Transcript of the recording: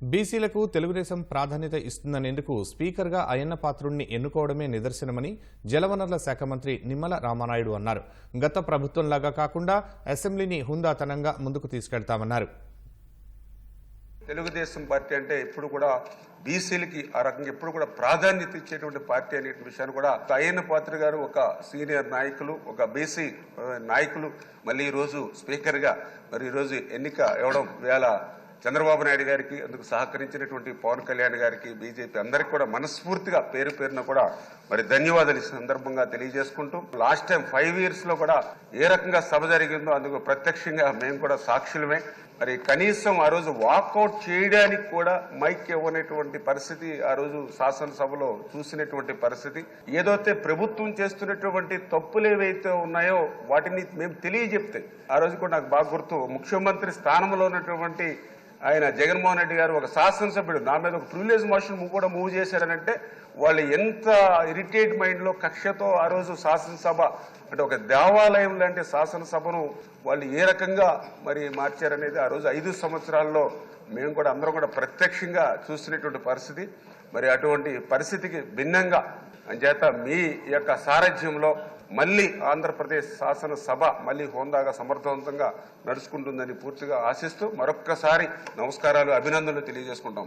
బీసీలకు తెలుగుదేశం ప్రాధాన్యత ఇస్తుందనేందుకు స్పీకర్గా అయ్యన్న పాత్రుణ్ణి ఎన్నుకోవడమే నిదర్శనమని జలవనరుల శాఖ మంత్రి నిమ్మల రామానాయుడు అన్నారు. గత ప్రభుత్వంలాగా కాకుండా అసెంబ్లీని హుందాతనంగా ముందుకు తీసుకెళ్తామన్నారు. తెలుగుదేశం పార్టీ అంటే ఎప్పుడు కూడా బీసీలకి ఆ రకంగా ఎప్పుడు కూడా ప్రాధాన్యత ఇచ్చేటువంటి పార్టీ అనే విషయాన్ని కూడా అయ్యన్న పాత్ర గారు ఒక సీనియర్ నాయకులు ఒక బీసీ నాయకులు మళ్ళీ ఈరోజు స్పీకర్గా మరి ఈరోజు ఎన్నిక ఇవ్వడం వేళ చంద్రబాబు నాయుడు గారికి అందుకు సహకరించినటువంటి పవన్ కళ్యాణ్ గారికి బీజేపీ అందరికి కూడా మనస్ఫూర్తిగా పేరు పేరున కూడా మరి ధన్యవాదాలు ఈ సందర్భంగా తెలియజేసుకుంటూ లాస్ట్ టైం ఫైవ్ ఇయర్స్లో కూడా ఏ రకంగా సభ జరిగిందో అందుకు ప్రత్యక్షంగా మేము కూడా సాక్షులమే. మరి కనీసం ఆ రోజు వాకౌట్ చేయడానికి కూడా మైక్ ఇవ్వనటువంటి పరిస్థితి ఆ రోజు శాసనసభలో చూసినటువంటి పరిస్థితి ఏదైతే ప్రభుత్వం చేస్తున్నటువంటి తప్పులు ఏవైతే ఉన్నాయో వాటిని మేము తెలియజెప్తే ఆ రోజు కూడా నాకు బాగా గుర్తు ముఖ్యమంత్రి స్థానంలో ఉన్నటువంటి ఆయన జగన్మోహన్ రెడ్డి గారు ఒక శాసనసభ్యుడు. నా మీద ఒక ప్రివిలేజ్ మోషన్ కూడా మూవ్ చేశారనంటే వాళ్ళు ఎంత ఇరిటేట్ మైండ్లో కక్షతో ఆ రోజు శాసనసభ అంటే ఒక దేవాలయం లాంటి శాసనసభను వాళ్ళు ఏ రకంగా మరి మార్చారనేది ఆ రోజు ఐదు సంవత్సరాల్లో మేము కూడా అందరం కూడా ప్రత్యక్షంగా చూసినటువంటి పరిస్థితి. మరి అటువంటి పరిస్థితికి భిన్నంగా అంచేత మీ యొక్క సారథ్యంలో మళ్ళీ ఆంధ్రప్రదేశ్ శాసనసభ మళ్ళీ హోందాగా సమర్థవంతంగా నడుచుకుంటుందని పూర్తిగా ఆశిస్తూ మరొక్కసారి నమస్కారాలు అభినందనలు తెలియజేసుకుంటాం.